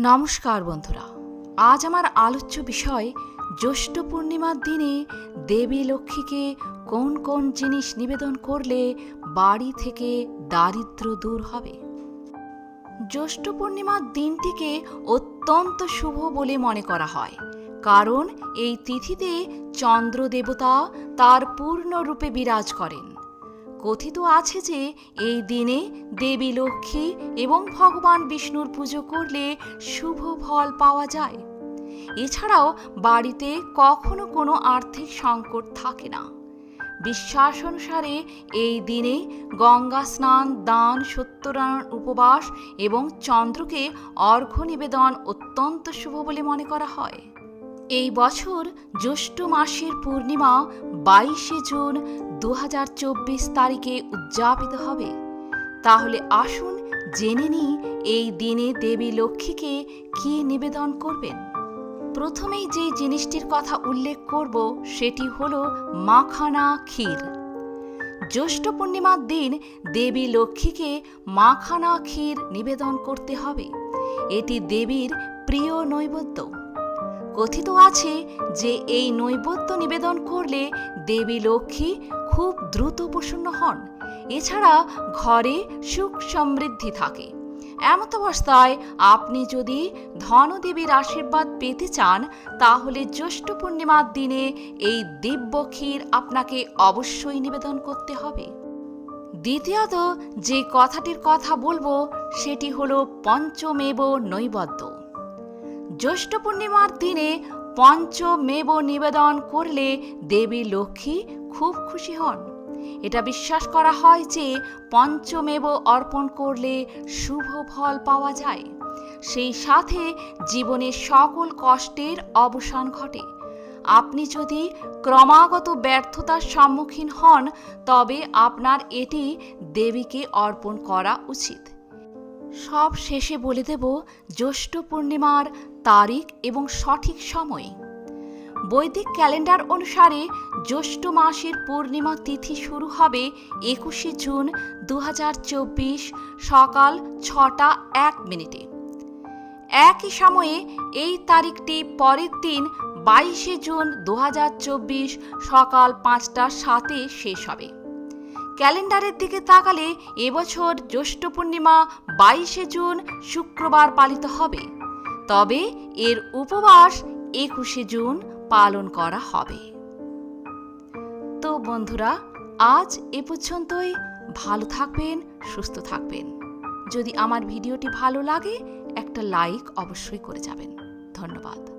নমস্কার বন্ধুরা। আজ আমার আলোচ্য বিষয়, জ্যৈষ্ঠ পূর্ণিমার দিনে দেবী লক্ষ্মীকে কোন কোন জিনিস নিবেদন করলে বাড়ি থেকে দারিদ্র্য দূর হবে? জ্যৈষ্ঠ পূর্ণিমার দিনটিকে অত্যন্ত শুভ বলে মনে করা হয়। কারণ এই তিথিতে চন্দ্র দেবতা তার পূর্ণরূপে বিরাজ করেন। কথিত আছে যে এই দিনে দেবী লক্ষ্মী এবং ভগবান বিষ্ণুর পুজো করলে শুভ ফল পাওয়া যায়। এছাড়াও বাড়িতে কখনো কোনো আর্থিক সংকট থাকে না। বিশ্বাস অনুসারে এই দিনে গঙ্গা স্নান, দান, সত্যনারায়ণ উপবাস এবং চন্দ্রকে অর্ঘ্য নিবেদন অত্যন্ত শুভ বলে মনে করা হয়। এই বছর জ্যৈষ্ঠ মাসের পূর্ণিমা বাইশে জুন দু হাজার চব্বিশ তারিখে উদযাপিত হবে। তাহলে আসুন জেনে নিই এই দিনে দেবী লক্ষ্মীকে কি নিবেদন করবেন। প্রথমেই যে জিনিসটির কথা উল্লেখ করব সেটি হল মাখানা ক্ষীর। জ্যৈষ্ঠ পূর্ণিমার দিন দেবী লক্ষ্মীকে মাখানা ক্ষীর নিবেদন করতে হবে। এটি দেবীর প্রিয় নৈবেদ্য। কথিত আছে যে এই নৈবেদ্য নিবেদন করলে দেবী লক্ষ্মী খুব দ্রুত প্রসন্ন হন। এছাড়া ঘরে সুখ সমৃদ্ধি থাকে। এমত অবস্থায় আপনি যদি ধনদেবীর আশীর্বাদ পেতে চান, তাহলে জ্যৈষ্ঠ পূর্ণিমার দিনে এই দিব্য ক্ষীর আপনাকে অবশ্যই নিবেদন করতে হবে। দ্বিতীয়ত যে কথাটির কথা বলব, সেটি হলো পঞ্চমেব নৈবদ্য। জ্যৈষ্ঠ পূর্ণিমার দিনে পঞ্চমেব নিবেদন করলে দেবী লক্ষ্মী খুব খুশি হন। এটা বিশ্বাস করা হয় যে পঞ্চমেব অর্পণ করলে শুভ ফল পাওয়া যায়। সেই সাথে জীবনের সকল কষ্টের অবসান ঘটে। আপনি যদি ক্রমাগত ব্যর্থতার সম্মুখীন হন, তবে আপনার এটি দেবীকে অর্পণ করা উচিত। সব শেষে বলে দেব জ্যৈষ্ঠ পূর্ণিমার তারিখ এবং সঠিক সময়। বৈদিক ক্যালেন্ডার অনুসারে জ্যৈষ্ঠ মাসের পূর্ণিমা তিথি শুরু হবে একুশে জুন দু হাজার চব্বিশ সকাল ছটা এক মিনিটে। একই সময়ে এই তারিখটি পরের দিন বাইশে জুন দু হাজার চব্বিশ সকাল পাঁচটা সাতে শেষ হবে। ক্যালেন্ডারের দিকে তাকালে এবছর জ্যৈষ্ঠ পূর্ণিমা বাইশে জুন শুক্রবার পালিত হবে। তবে এর উপবাস একুশে জুন পালন করা হবে। তো বন্ধুরা, আজ এ পর্যন্তই। ভালো থাকবেন, সুস্থ থাকবেন। যদি আমার ভিডিওটি ভালো লাগে, একটা লাইক অবশ্যই করে যাবেন। ধন্যবাদ।